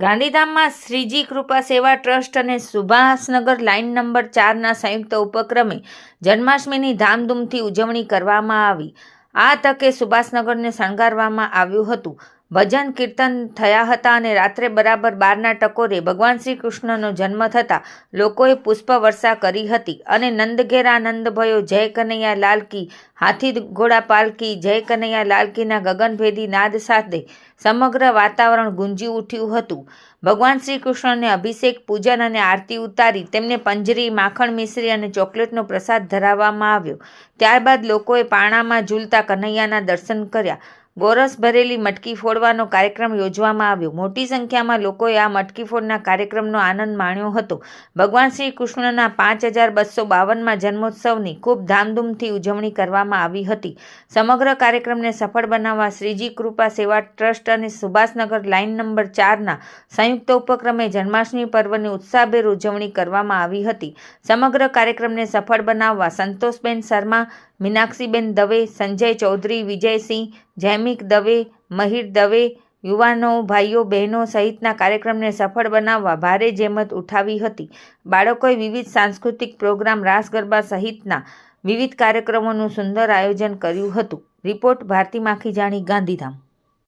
ગાંધીધામમાં શ્રીજી કૃપા સેવા ટ્રસ્ટ અને સુભાષનગર લાઇન નંબર ચારના સંયુક્ત ઉપક્રમે જન્માષ્ટમીની ધામધૂમથી ઉજવણી કરવામાં આવી. આ તકે સુભાષનગરને શણગારવામાં આવ્યું હતું. ભજન કીર્તન થયા હતા અને રાત્રે બરાબર બારના ટકોરે ભગવાન શ્રી કૃષ્ણનો જન્મ થતાં લોકોએ પુષ્પવર્ષા કરી હતી અને નંદઘેરા નંદ ભયો જય કનૈયા લાલકી હાથી ઘોડા પાલકી જય કનૈયા લાલકીના ગગનભેદી નાદ સાથે સમગ્ર વાતાવરણ ગુંજી ઉઠ્યું હતું. ભગવાન શ્રી કૃષ્ણને અભિષેક, પૂજન અને આરતી ઉતારી તેમને પંજરી, માખણ, મિશ્રી અને ચોકલેટનો પ્રસાદ ધરાવવામાં આવ્યો. ત્યારબાદ લોકોએ પાણામાં ઝૂલતા કનૈયાના દર્શન કર્યા. ગોરસ ભરેલી મટકી ફોડવાનો કાર્યક્રમ યોજવામાં આવ્યો. મોટી સંખ્યામાં લોકોએ આ મટકી ફોડના કાર્યક્રમનો આનંદ માણ્યો હતો. ભગવાન શ્રી કૃષ્ણના પાંચ હજાર બસો બાવનમાં જન્મોત્સવની ખૂબ ધામધૂમથી ઉજવણી કરવામાં આવી હતી. સમગ્ર કાર્યક્રમને સફળ બનાવવા શ્રીજી કૃપા સેવા ટ્રસ્ટ અને સુભાષનગર લાઇન નંબર ચારના સંયુક્ત ઉપક્રમે જન્માષ્ટમી પર્વની ઉત્સાહભેર ઉજવણી કરવામાં આવી હતી. સમગ્ર કાર્યક્રમને સફળ બનાવવા સંતોષબેન શર્મા મીનાક્ષીબેન દવે, સંજય ચૌધરી, વિજયસિંહ જૈમિક દવે, મહિર દવે, યુવાનો, ભાઈઓ, બહેનો સહિતના કાર્યક્રમને સફળ બનાવવા ભારે જહેમત ઉઠાવી હતી. બાળકોએ વિવિધ સાંસ્કૃતિક પ્રોગ્રામ રાસ ગરબા સહિતના વિવિધ કાર્યક્રમોનું સુંદર આયોજન કર્યું હતું. રિપોર્ટ ભારતી માખીજાણી ગાંધીધામ.